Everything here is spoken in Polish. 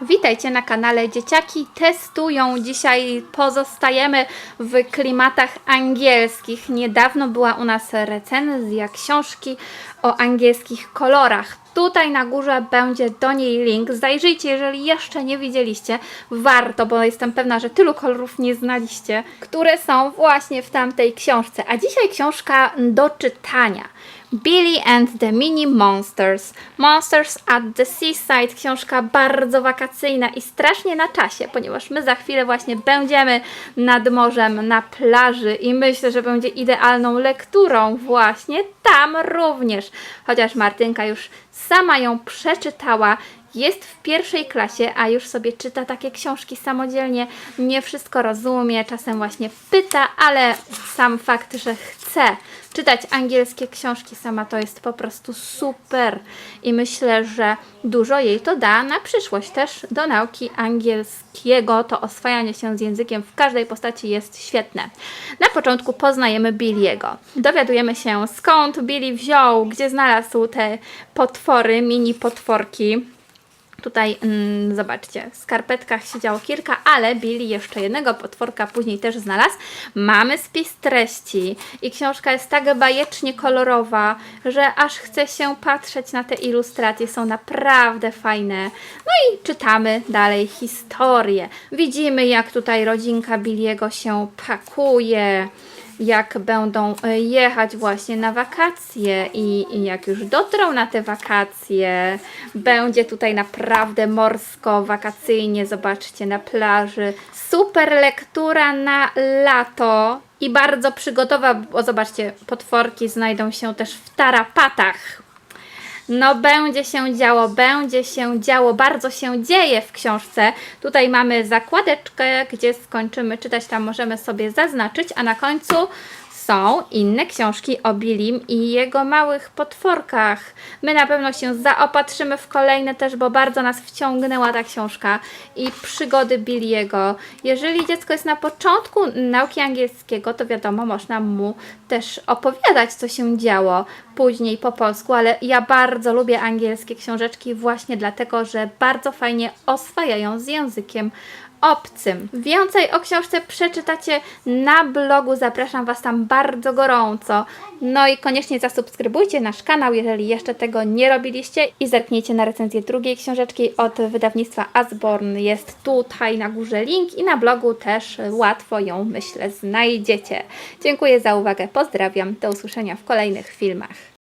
Witajcie na kanale Dzieciaki Testują. Dzisiaj pozostajemy w klimatach angielskich. Niedawno była u nas recenzja książki o angielskich kolorach. Tutaj na górze będzie do niej link. Zajrzyjcie, jeżeli jeszcze nie widzieliście. Warto, bo jestem pewna, że tylu kolorów nie znaliście, które są właśnie w tamtej książce. A dzisiaj książka do czytania. Billy and the Mini Monsters. Monsters at the Seaside. Książka bardzo wakacyjna i strasznie na czasie, ponieważ my za chwilę właśnie będziemy nad morzem, na plaży i myślę, że będzie idealną lekturą właśnie tam również. Chociaż Martynka już sama ją przeczytała, jest w pierwszej klasie, a już sobie czyta takie książki samodzielnie, nie wszystko rozumie, czasem właśnie pyta, ale sam fakt, że chce czytać angielskie książki sama to jest po prostu super i myślę, że dużo jej to da na przyszłość też do nauki angielskiego. To oswajanie się z językiem w każdej postaci jest świetne. Na początku poznajemy Billiego. Dowiadujemy się skąd Billy wziął, gdzie znalazł te potwory, mini potworki. Tutaj, mm, zobaczcie, w skarpetkach siedziało kilka, ale Billy jeszcze jednego potworka później też znalazł. Mamy spis treści i książka jest tak bajecznie kolorowa, że aż chce się patrzeć na te ilustracje. Są naprawdę fajne. No i czytamy dalej historię. Widzimy, jak tutaj rodzinka Billiego się pakuje jak będą e, jechać właśnie na wakacje i, i jak już dotrą na te wakacje, będzie tutaj naprawdę morsko, wakacyjnie, zobaczcie, na plaży. Super lektura na lato i bardzo przygotowa, bo zobaczcie, potworki znajdą się też w tarapatach. No będzie się działo, będzie się działo, bardzo się dzieje w książce. Tutaj mamy zakładeczkę, gdzie skończymy czytać, tam możemy sobie zaznaczyć, a na końcu są inne książki o Billim i jego małych potworkach. My na pewno się zaopatrzymy w kolejne też, bo bardzo nas wciągnęła ta książka i przygody Billiego. Jeżeli dziecko jest na początku nauki angielskiego, to wiadomo, można mu też opowiadać, co się działo później po polsku, ale ja bardzo lubię angielskie książeczki właśnie dlatego, że bardzo fajnie oswajają z językiem obcym. Więcej o książce przeczytacie na blogu, zapraszam Was tam bardzo gorąco. No i koniecznie zasubskrybujcie nasz kanał, jeżeli jeszcze tego nie robiliście i zerknijcie na recenzję drugiej książeczki od wydawnictwa Asborn. Jest tutaj na górze link i na blogu też łatwo ją, myślę, znajdziecie. Dziękuję za uwagę, pozdrawiam, do usłyszenia w kolejnych filmach.